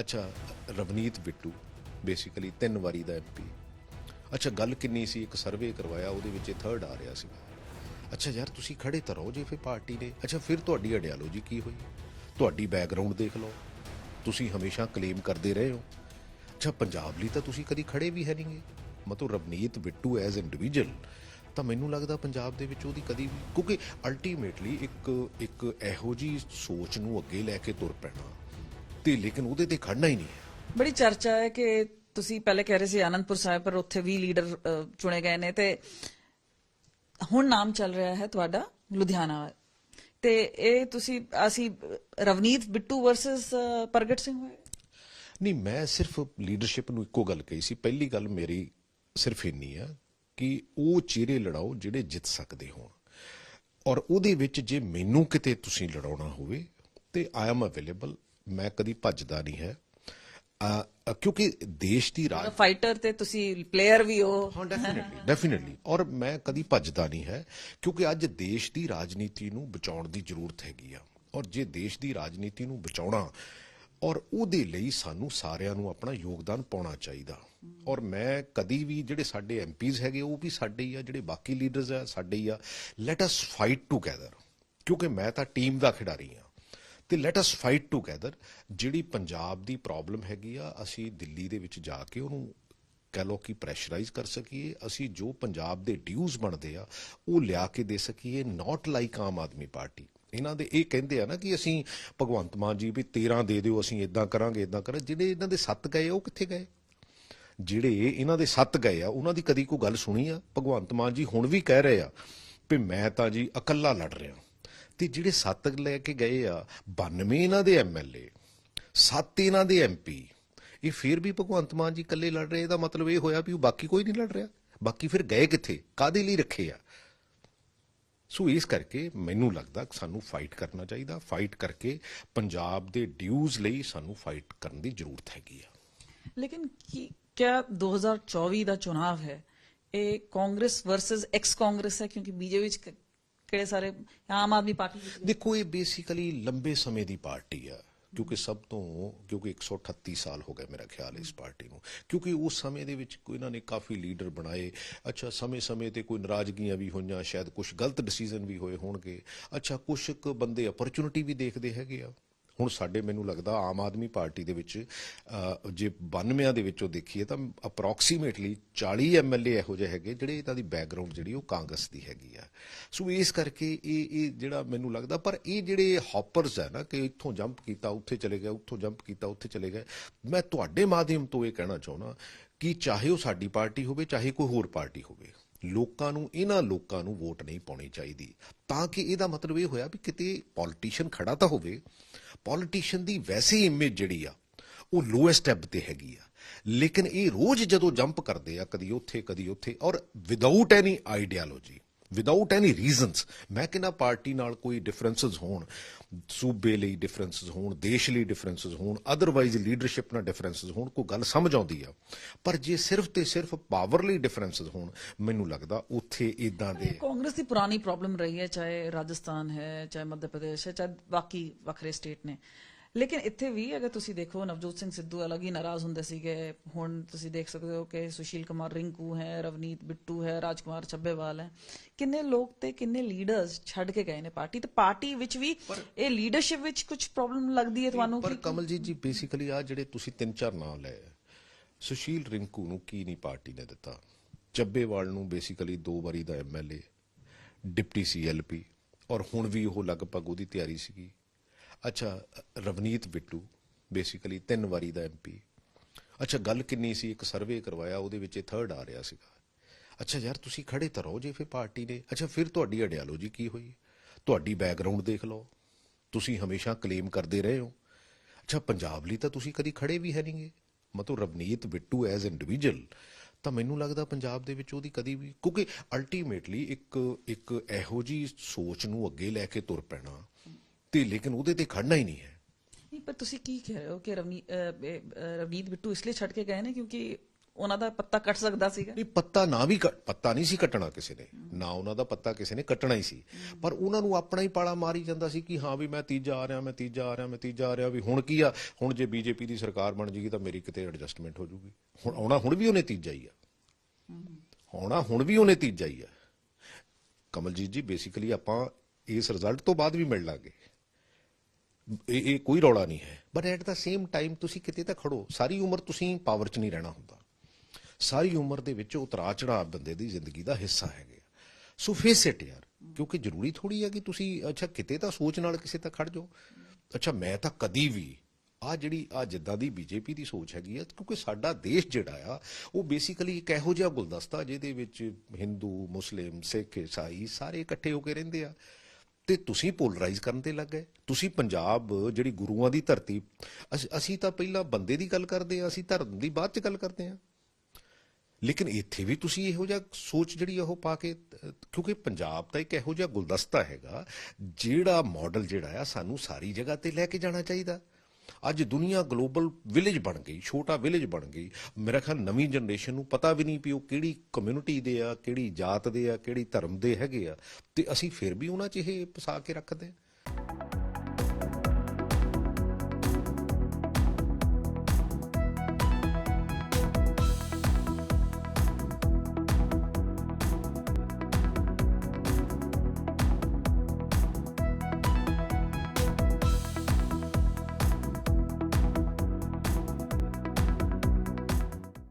ਅੱਛਾ, ਰਵਨੀਤ ਬਿੱਟੂ ਬੇਸਿਕਲੀ ਤਿੰਨ ਵਾਰੀ ਦਾ ਐਮਪੀ ਅੱਛਾ, ਗੱਲ ਕਿੰਨੀ ਸੀ? ਇੱਕ ਸਰਵੇ ਕਰਵਾਇਆ, ਉਹਦੇ ਵਿੱਚ ਇਹ ਥਰਡ ਆ ਰਿਹਾ ਸੀ। ਅੱਛਾ ਯਾਰ, ਤੁਸੀਂ ਖੜੇ ਤਾਂ ਰਹੋ ਜੇ ਫਿਰ ਪਾਰਟੀ ਨੇ ਅੱਛਾ, ਫਿਰ ਤੁਹਾਡੀ ਆਈਡੀਓਲੋਜੀ ਕੀ ਹੋਈ? ਤੁਹਾਡੀ ਬੈਕਗ੍ਰਾਉਂਡ ਦੇਖ ਲਓ। ਤੁਸੀਂ ਹਮੇਸ਼ਾ ਕਲੇਮ ਕਰਦੇ ਰਹੇ ਹੋ। ਅੱਛਾ, ਪੰਜਾਬ ਲਈ ਤਾਂ ਤੁਸੀਂ ਕਦੀ ਖੜੇ ਵੀ ਹੈ ਨਹੀਂਗੇ ਮਤਲਬ ਰਵਨੀਤ ਬਿੱਟੂ ਐਜ਼ ਇੰਡੀਵਿਜੂਅਲ ਤਾਂ ਮੈਨੂੰ ਲੱਗਦਾ ਪੰਜਾਬ ਦੇ ਵਿੱਚ ਉਹਦੀ ਕਦੀ ਵੀ ਕਿਉਂਕਿ ਅਲਟੀਮੇਟਲੀ ਇੱਕ ਇੱਕ ਇਹੋ ਜੀ ਸੋਚ ਨੂੰ ਅੱਗੇ ਲੈ ਕੇ ਤੁਰ ਪੈਣਾ। ਤੇ ਲੇਕਿਨ ਉਹਦੇ ਤੇ ਖੜਨਾ ਹੀ ਨਹੀਂ ਹੈ। ਬੜੀ ਚਰਚਾ ਹੈ ਕਿ ਤੁਸੀਂ ਪਹਿਲੇ ਕਹਿ ਰਹੇ ਸੀ ਆਨੰਦਪੁਰ ਸਾਹਿਬ ਪਰ ਉੱਥੇ ਵੀ ਲੀਡਰ ਚੁਣੇ ਗਏ ਨੇ। ਤੇ ਹੁਣ ਨਾਮ ਚੱਲ ਰਿਹਾ ਹੈ ਤੁਹਾਡਾ ਲੁਧਿਆਣਾ। ਤੇ ਇਹ ਤੁਸੀਂ ਅਸੀਂ ਰਵਨੀਤ ਬਿੱਟੂ ਵਰਸਸ ਪ੍ਰਗਟ ਸਿੰਘ ਹੋਏ? ਨਹੀਂ ਮੈਂ ਸਿਰਫ ਲੀਡਰਸ਼ਿਪ ਨੂੰ ਇੱਕੋ ਗੱਲ ਕਹੀ ਸੀ। ਪਹਿਲੀ ਗੱਲ ਮੇਰੀ ਸਿਰਫ ਇੰਨੀ ਆ ਕਿ ਉਹ ਚਿਹਰੇ ਲੜਾਓ ਜਿਹੜੇ ਜਿੱਤ ਸਕਦੇ ਹੋਣ। ਔਰ ਉਹਦੇ ਵਿੱਚ ਜੇ ਮੈਨੂੰ ਕਿਤੇ ਤੁਸੀਂ ਲੜਾਉਣਾ ਹੋਵੇ ਤੇ ਆਈ ਐਮ ਅਵੇਲੇਬਲ ਮੈਂ ਕਦੀ ਭੱਜਦਾ ਨਹੀਂ ਹੈ। ਕਿਉਂਕਿ ਦੇਸ਼ ਦੀ ਰਾਜ ਫਾਈਟਰ ਤੇ ਤੁਸੀਂ ਪਲੇਅਰ ਵੀ ਹੋ। ਹਾਂ ਡੈਫੀਨਿਟਲੀ ਡੈਫੀਨਿਟਲੀ ਔਰ ਮੈਂ ਕਦੀ ਭੱਜਦਾ ਨਹੀਂ ਹੈ ਕਿਉਂਕਿ ਅੱਜ ਦੇਸ਼ ਦੀ ਰਾਜਨੀਤੀ ਨੂੰ ਬਚਾਉਣ ਦੀ ਜ਼ਰੂਰਤ ਹੈਗੀ ਆ। ਔਰ ਜੇ ਦੇਸ਼ ਦੀ ਰਾਜਨੀਤੀ ਨੂੰ ਬਚਾਉਣਾ ਔਰ ਉਹਦੇ ਲਈ ਸਾਨੂੰ ਸਾਰਿਆਂ ਨੂੰ ਆਪਣਾ ਯੋਗਦਾਨ ਪਾਉਣਾ ਚਾਹੀਦਾ। ਔਰ ਮੈਂ ਕਦੀ ਵੀ ਜਿਹੜੇ ਸਾਡੇ ਐਮਪੀਜ਼ ਹੈਗੇ ਉਹ ਵੀ ਸਾਡੇ ਹੀ ਆ ਜਿਹੜੇ ਬਾਕੀ ਲੀਡਰਸ ਆ ਸਾਡੇ ਹੀ ਆ। ਲੈਟ ਅਸ ਫਾਈਟ ਟੂਗੇਦਰ ਕਿਉਂਕਿ ਮੈਂ ਤਾਂ ਟੀਮ ਦਾ ਖਿਡਾਰੀ ਆ। ਤੇ ਲੈਟ ਅਸ ਫਾਈਟ ਟੂਗੇਦਰ ਜਿਹੜੀ ਪੰਜਾਬ ਦੀ ਪ੍ਰੋਬਲਮ ਹੈਗੀ ਆ, ਅਸੀਂ ਦਿੱਲੀ ਦੇ ਵਿੱਚ ਜਾ ਕੇ ਉਹਨੂੰ ਕਹਿ ਲਓ ਕਿ ਪ੍ਰੈਸ਼ਰਾਈਜ਼ ਕਰ ਸਕੀਏ, ਅਸੀਂ ਜੋ ਪੰਜਾਬ ਦੇ ਡਿਊਜ਼ ਬਣਦੇ ਆ, ਉਹ ਲਿਆ ਕੇ ਦੇ ਸਕੀਏ not like Aam Aadmi party. ਇਹਨਾਂ ਦੇ ਇਹ ਕਹਿੰਦੇ ਆ ਨਾ ਕਿ ਅਸੀਂ ਭਗਵੰਤ ਮਾਨ ਜੀ ਵੀ 13 ਦੇ ਦਿਓ, ਅਸੀਂ ਇਦਾਂ ਕਰਾਂਗੇ ਇਦਾਂ ਕਰਾਂ ਜਿਹੜੇ ਇਹਨਾਂ ਦੇ ਸੱਤ ਗਏ ਉਹ ਕਿੱਥੇ ਗਏ? ਜਿਹੜੇ ਇਹਨਾਂ ਦੇ ਸੱਤ ਗਏ ਆ, ਉਹਨਾਂ ਦੀ ਕਦੀ ਕੋਈ ਗੱਲ ਸੁਣੀ ਆ? ਭਗਵੰਤ ਮਾਨ ਜੀ ਹੁਣ ਵੀ ਕਹਿ ਰਹੇ ਆ ਵੀ ਮੈਂ ਤਾਂ ਜੀ ਇਕੱਲਾ ਲੜ ਰਿਹਾ। ਤੇ ਜਿਹੜੇ ਸੱਤ ਲੈ ਕੇ ਗਏ ਆ 92 ਇਹਨਾਂ ਦੇ ਐਮਐਲਏ ਸੱਤ ਇਹਨਾਂ ਦੇ ਐਮਪੀ ਇਹ ਫਿਰ ਵੀ ਭਗਵੰਤ ਮਾਨ ਜੀ ਇਕੱਲੇ ਲੜ ਰਹੇ, ਇਹਦਾ ਮਤਲਬ ਇਹ ਹੋਇਆ ਵੀ ਉਹ ਬਾਕੀ ਕੋਈ ਨਹੀਂ ਲੜ ਰਿਹਾ। ਬਾਕੀ ਫਿਰ ਗਏ ਕਿੱਥੇ? ਕਾਦੇ ਲਈ ਰੱਖੇ ਆ? ਸੋ ਇਸ ਕਰਕੇ ਮੈਨੂੰ ਲੱਗਦਾ ਕਿ ਸਾਨੂੰ ਫਾਈਟ ਕਰਨਾ ਚਾਹੀਦਾ। ਫਾਈਟ ਕਰਕੇ ਪੰਜਾਬ ਦੇ ਡਿਊਜ਼ ਲਈ ਸਾਨੂੰ ਫਾਈਟ ਕਰਨ ਦੀ ਜ਼ਰੂਰਤ ਹੈਗੀ ਆ। ਲੇਕਿਨ ਕੀ ਕਿਆ 2024 ਦਾ ਚੋਣਾਵ ਹੈ? ਇਹ ਕਾਂਗਰਸ ਵਰਸਸ ਐਕਸ ਕਾਂਗਰਸ ਹੈ ਕਿਉਂਕਿ ਬੀਜੇਪੀ ਵਿੱਚ ਕਿਹੜੇ ਸਾਰੇ ਆਮ ਆਦਮੀ ਪਾਰਟੀ ਦੇਖੋ, ਇਹ ਬੇਸਿਕਲੀ ਲੰਬੇ ਸਮੇਂ ਦੀ ਪਾਰਟੀ ਆ, ਕਿਉਂਕਿ ਸਭ ਤੋਂ, ਕਿਉਂਕਿ 138 ਸਾਲ ਹੋ ਗਏ ਮੇਰਾ ਖਿਆਲ ਇਸ ਪਾਰਟੀ ਨੂੰ। ਕਿਉਂਕਿ ਉਸ ਸਮੇਂ ਦੇ ਵਿੱਚ ਕੋਈ ਇਹਨਾਂ ਨੇ ਕਾਫੀ ਲੀਡਰ ਬਣਾਏ। ਅੱਛਾ, ਸਮੇਂ-ਸਮੇਂ ਤੇ ਕੋਈ ਨਾਰਾਜ਼ਗੀਆਂ ਵੀ ਹੋਈਆਂ, ਸ਼ਾਇਦ ਕੁਝ ਗਲਤ ਡਿਸੀਜਨ ਵੀ ਹੋਏ ਹੋਣਗੇ। ਅੱਛਾ ਕੁਝ ਕੁ ਬੰਦੇ ਅਪਰਚੁਨਿਟੀ ਵੀ ਦੇਖਦੇ ਹੈਗੇ ਆ। ਹੁਣ ਸਾਡੇ ਮੈਨੂੰ ਲੱਗਦਾ ਆਮ ਆਦਮੀ ਪਾਰਟੀ ਦੇ ਵਿੱਚ ਜੇ 92 ਦੇ ਵਿੱਚੋਂ ਦੇਖੀਏ ਤਾਂ ਅਪਰੋਕਸੀਮੇਟਲੀ 40 ਐਮਐਲਏ ਇਹੋ ਜਿਹੇ ਹੈਗੇ ਜਿਹੜੇ ਇਹਨਾਂ ਦੀ ਬੈਕਗ੍ਰਾਉਂਡ ਜਿਹੜੀ ਉਹ ਕਾਂਗਰਸ ਦੀ ਹੈਗੀ ਆ। ਸੋ ਇਸ ਕਰਕੇ ਇਹ ਇਹ ਜਿਹੜਾ ਮੈਨੂੰ ਲੱਗਦਾ, ਪਰ ਇਹ ਜਿਹੜੇ ਹੌਪਰਸ ਹੈ ਨਾ ਕਿ ਇੱਥੋਂ ਜੰਪ ਕੀਤਾ, ਉੱਥੇ ਚਲੇ ਗਏ, ਉੱਥੋਂ ਜੰਪ ਕੀਤਾ, ਉੱਥੇ ਚਲੇ ਗਏ, ਮੈਂ ਤੁਹਾਡੇ ਮਾਧਿਅਮ ਤੋਂ ਇਹ ਕਹਿਣਾ ਚਾਹੁੰਦਾ ਕਿ ਚਾਹੇ ਉਹ ਸਾਡੀ ਪਾਰਟੀ ਹੋਵੇ, ਚਾਹੇ ਕੋਈ ਹੋਰ ਪਾਰਟੀ ਹੋਵੇ, ਲੋਕਾਂ ਨੂੰ, ਇਹਨਾਂ ਲੋਕਾਂ ਨੂੰ ਵੋਟ ਨਹੀਂ ਪਾਉਣੀ ਚਾਹੀਦੀ। ਤਾਂ ਕਿ ਇਹਦਾ ਮਤਲਬ ਇਹ ਹੋਇਆ ਵੀ ਕਿਤੇ ਪੋਲੀਟੀਸ਼ੀਅਨ ਖੜਾ ਤਾਂ ਹੋਵੇ ਪੋਲੀਟੀਸ਼ੀਅਨ ਦੀ ਵੈਸੇ ਇਮੇਜ ਜਿਹੜੀ ਆ, ਉਹ ਲੋਐਸਟ ਐਬ ਤੇ ਹੈਗੀ ਆ। ਲੇਕਿਨ ਇਹ ਰੋਜ਼ ਜਦੋਂ ਜੰਪ ਕਰਦੇ ਆ, ਕਦੀ ਉੱਥੇ ਕਦੀ ਉੱਥੇ, ਔਰ without any ideology without any reasons ਮੈਂ ਕਹਿੰਦਾ ਪਾਰਟੀ ਨਾਲ ਕੋਈ ਡਿਫਰੈਂਸਸ ਹੋਣ, ਸੂਬੇ ਲਈ ਡਿਫਰੈਂਸਸ ਹੋਣ, ਦੇਸ਼ ਲਈ ਡਿਫਰੈਂਸਸ ਹੋਣ ਅਦਰਵਾਈਜ਼ ਲੀਡਰਸ਼ਿਪ ਨਾਲ ਡਿਫਰੈਂਸਸ ਹੋਣ, ਕੋਈ ਗੱਲ ਸਮਝ ਆਉਂਦੀ ਆ। ਪਰ ਜੇ ਸਿਰਫ ਤੇ ਸਿਰਫ ਪਾਵਰ ਲਈ ਡਿਫਰੈਂਸਸ ਹੋਣ, ਮੈਨੂੰ ਲੱਗਦਾ ਉੱਥੇ ਇਦਾਂ ਦੇ ਕਾਂਗਰਸ ਦੀ ਪੁਰਾਣੀ ਪ੍ਰੋਬਲਮ ਰਹੀ ਹੈ, ਚਾਹੇ ਰਾਜਸਥਾਨ ਹੈ, ਚਾਹੇ ਮੱਧ ਪ੍ਰਦੇਸ਼ ਹੈ, ਚਾਹੇ ਬਾਕੀ ਵੱਖਰੇ ਸਟੇਟ ਨੇ। ਲੇਕਿਨ ਇੱਥੇ ਵੀ ਅਗਰ ਤੁਸੀਂ ਦੇਖੋ ਨਵਜੋਤ ਸਿੰਘ ਸਿੱਧੂ ਅਲੱਗ ਹੀ ਨਾਰਾਜ਼ ਹੁੰਦੇ ਸੀਗੇ। ਹੁਣ ਤੁਸੀਂ ਦੇਖ ਸਕਦੇ ਹੋ ਕਿ ਸੁਸ਼ੀਲ ਕੁਮਾਰ ਰਿੰਕੂ ਹੈ ਰਵਨੀਤ ਬਿੱਟੂ ਹੈ ਰਾਜਕੁਮਾਰ ਚੱਬੇਵਾਲ ਹੈ। ਕਿੰਨੇ ਲੋਕ ਤੇ ਕਿੰਨੇ ਲੀਡਰਸ ਛੱਡ ਕੇ ਗਏ ਨੇ ਪਾਰਟੀ? ਤੇ ਪਾਰਟੀ ਵਿੱਚ ਵੀ ਇਹ ਲੀਡਰਸ਼ਿਪ ਵਿੱਚ ਕੁਝ ਪ੍ਰੋਬਲਮ ਲੱਗਦੀ ਹੈ ਤੁਹਾਨੂੰ ਪਰ ਕਮਲਜੀਤ ਜੀ ਬੇਸਿਕਲੀ ਆ ਜਿਹੜੇ ਤੁਸੀਂ ਤਿੰਨ ਚਾਰ ਨਾਂ ਲਏ ਸੁਸ਼ੀਲ ਰਿੰਕੂ ਨੂੰ ਕੀ ਨਹੀਂ ਪਾਰਟੀ ਨੇ ਦਿੱਤਾ? ਚੱਬੇਵਾਲ ਨੂੰ ਬੇਸਿਕਲੀ ਦੋ ਵਾਰੀ ਦਾ ਐਮਐਲਏ ਡਿਪਟੀ ਸੀਐਲਪੀ ਔਰ ਹੁਣ ਵੀ ਉਹ ਲਗਭਗ ਉਹਦੀ ਤਿਆਰੀ ਸੀਗੀ। ਅੱਛਾ, ਰਵਨੀਤ ਬਿੱਟੂ ਬੇਸਿਕਲੀ ਤਿੰਨ ਵਾਰੀ ਦਾ ਐਮਪੀ ਅੱਛਾ, ਗੱਲ ਕਿੰਨੀ ਸੀ? ਇੱਕ ਸਰਵੇ ਕਰਵਾਇਆ, ਉਹਦੇ ਵਿੱਚ ਇਹ ਥਰਡ ਆ ਰਿਹਾ ਸੀਗਾ। ਅੱਛਾ ਯਾਰ, ਤੁਸੀਂ ਖੜੇ ਤਾਂ ਰਹੋ ਜੇ ਫਿਰ ਪਾਰਟੀ ਨੇ। ਅੱਛਾ, ਫਿਰ ਤੁਹਾਡੀ ਆਈਡੀਓਲੋਜੀ ਕੀ ਹੋਈ? ਤੁਹਾਡੀ ਬੈਕਗ੍ਰਾਉਂਡ ਦੇਖ ਲਓ। ਤੁਸੀਂ ਹਮੇਸ਼ਾ ਕਲੇਮ ਕਰਦੇ ਰਹੇ ਹੋ। ਅੱਛਾ, ਪੰਜਾਬ ਲਈ ਤਾਂ ਤੁਸੀਂ ਕਦੀ ਖੜੇ ਵੀ ਹੈ ਨਹੀਂਗੇ ਮਤਲਬ ਰਵਨੀਤ ਬਿੱਟੂ ਐਜ਼ ਇੰਡੀਵਿਜੂਅਲ ਤਾਂ ਮੈਨੂੰ ਲੱਗਦਾ ਪੰਜਾਬ ਦੇ ਵਿੱਚ ਉਹਦੀ ਕਦੀ ਵੀ ਕਿਉਂਕਿ ਅਲਟੀਮੇਟਲੀ ਇੱਕ ਇੱਕ ਇਹੋ ਜੀ ਸੋਚ ਨੂੰ ਅੱਗੇ ਲੈ ਕੇ ਤੁਰ ਪੈਣਾ ਤੇ ਲੇਕਿਨ ਉਹਦੇ ਤੇ ਖੜਨਾ ਹੀ ਨਹੀਂ ਹੈ। ਨਹੀਂ ਪਰ ਤੁਸੀਂ ਕੀ ਕਹਿ ਰਹੇ ਹੋ ਕਿ ਰਵਨੀ ਰਵਨੀਤ ਬਿੱਟੂ ਇਸ ਲਈ ਛੱਡ ਕੇ ਗਏ ਨੇ ਕਿਉਂਕਿ ਉਹਨਾਂ ਦਾ ਪੱਤਾ ਕੱਟ ਸਕਦਾ ਸੀਗਾ? ਨਹੀਂ ਪੱਤਾ ਨਾ ਵੀ ਪੱਤਾ ਨਹੀਂ ਸੀ ਕੱਟਣਾ ਕਿਸੇ ਨੇ। ਨਾ ਉਹਨਾਂ ਦਾ ਪੱਤਾ ਕਿਸੇ ਨੇ ਕੱਟਣਾ ਹੀ ਸੀ। ਪਰ ਉਹਨਾਂ ਨੂੰ ਆਪਣਾ ਹੀ ਪਾਲਾ ਮਾਰੀ ਜਾਂਦਾ ਸੀ ਕਿ ਹਾਂ ਵੀ ਮੈਂ ਤੀਜਾ ਆ ਰਿਹਾ ਮੈਂ ਤੀਜਾ ਆ ਰਿਹਾ ਮੈਂ ਤੀਜਾ ਆ ਰਿਹਾ ਵੀ ਹੁਣ ਕੀ ਆ? ਹੁਣ ਜੇ ਬੀਜੇਪੀ ਦੀ ਸਰਕਾਰ ਬਣ ਜੇਗੀ ਤਾਂ ਮੇਰੀ ਕਿਤੇ ਐਡਜਸਟਮੈਂਟ ਹੋ ਜੂਗੀ। ਹੁਣ ਆਉਣਾ ਹੁਣ ਵੀ ਉਹਨੇ ਤੀਜਾ ਹੀ ਆ। ਆਉਣਾ ਹੁਣ ਵੀ ਉਹਨੇ ਤੀਜਾ ਹੀ ਆ। ਕਮਲਜੀਤ ਜੀ ਬੇਸਿਕਲੀ ਆਪਾਂ ਇਸ ਰਿਜ਼ਲਟ ਤੋਂ ਬਾਅਦ ਵੀ ਮਿਲ ਲਾਂਗੇ। ਇਹ ਕੋਈ ਰੌਲਾ ਨਹੀਂ ਹੈ। But at the same time ਤੁਸੀਂ ਕਿਤੇ ਤਾਂ ਖੜੋ। ਸਾਰੀ ਉਮਰ ਤੁਸੀਂ ਪਾਵਰ 'ਚ ਨਹੀਂ ਰਹਿਣਾ ਹੁੰਦਾ। ਸਾਰੀ ਉਮਰ ਦੇ ਵਿੱਚ ਉਤਰਾ ਚੜਾਅ ਬੰਦੇ ਦੀ ਜ਼ਿੰਦਗੀ ਦਾ ਹਿੱਸਾ ਹੈਗੇ ਆ। ਸੋ ਫੇਸ ਇਟ ਯਾਰ, ਕਿਉਂਕਿ ਜ਼ਰੂਰੀ ਥੋੜੀ ਹੈ ਕਿ ਤੁਸੀਂ, ਅੱਛਾ, ਕਿਤੇ ਤਾਂ ਸੋਚ ਨਾਲ ਕਿਸੇ ਤੱਕ ਖੜ ਜਾਓ। ਅੱਛਾ, ਮੈਂ ਤਾਂ ਕਦੀ ਵੀ ਆ ਜਿਹੜੀ ਆ ਜਿੱਦਾਂ ਦੀ ਬੀਜੇਪੀ ਦੀ ਸੋਚ ਹੈਗੀ ਆ, ਕਿਉਂਕਿ ਸਾਡਾ ਦੇਸ਼ ਜਿਹੜਾ ਆ, ਉਹ ਬੇਸਿਕਲੀ ਇੱਕ ਇਹੋ ਜਿਹਾ ਗੁਲਦਸਤਾ ਜਿਹਦੇ ਵਿੱਚ ਹਿੰਦੂ, ਮੁਸਲਿਮ, ਸਿੱਖ, ਈਸਾਈ ਸਾਰੇ ਇਕੱਠੇ ਹੋ ਕੇ ਰਹਿੰਦੇ ਆ। ਤੇ ਤੁਸੀਂ ਪੋਲਰਾਈਜ਼ ਕਰਨ ਤੇ ਲੱਗ ਗਏ। ਤੁਸੀਂ ਪੰਜਾਬ ਜਿਹੜੀ ਗੁਰੂਆਂ ਦੀ ਧਰਤੀ, ਅਸੀਂ ਅਸੀਂ ਤਾਂ ਪਹਿਲਾਂ ਬੰਦੇ ਦੀ ਗੱਲ ਕਰਦੇ ਆ ਅਸੀਂ ਧਰਮ ਦੀ ਬਾਅਦ ਚ ਗੱਲ ਕਰਦੇ ਆ ਲੇਕਿਨ ਇੱਥੇ ਵੀ ਤੁਸੀਂ ਇਹੋ ਜਿਹਾ ਸੋਚ ਜਿਹੜੀ ਆ ਉਹ ਪਾ ਕੇ, ਕਿਉਂਕਿ ਪੰਜਾਬ ਤਾਂ ਇੱਕ ਇਹੋ ਜਿਹਾ ਗੁਲਦਸਤਾ ਹੈਗਾ, ਜਿਹੜਾ ਮਾਡਲ ਜਿਹੜਾ ਆ ਸਾਨੂੰ ਸਾਰੀ ਜਗ੍ਹਾ ਤੇ ਲੈ ਕੇ ਜਾਣਾ ਚਾਹੀਦਾ। ਅੱਜ ਦੁਨੀਆ ਗਲੋਬਲ ਵਿਲੇਜ ਬਣ ਗਈ, ਛੋਟਾ ਵਿਲੇਜ ਬਣ ਗਈ। ਮੇਰਾ ਖਿਆਲ ਨਵੀਂ ਜਨਰੇਸ਼ਨ ਨੂੰ ਪਤਾ ਵੀ ਨਹੀਂ ਵੀ ਉਹ ਕਿਹੜੀ ਕਮਿਊਨਿਟੀ ਦੇ ਆ, ਕਿਹੜੀ ਜਾਤ ਦੇ ਆ, ਕਿਹੜੀ ਧਰਮ ਦੇ ਹੈਗੇ ਆ। ਤੇ ਅਸੀਂ ਫਿਰ ਵੀ ਉਹਨਾਂ 'ਚ ਇਹ ਫਸਾ ਕੇ ਰੱਖਦੇ ਆ।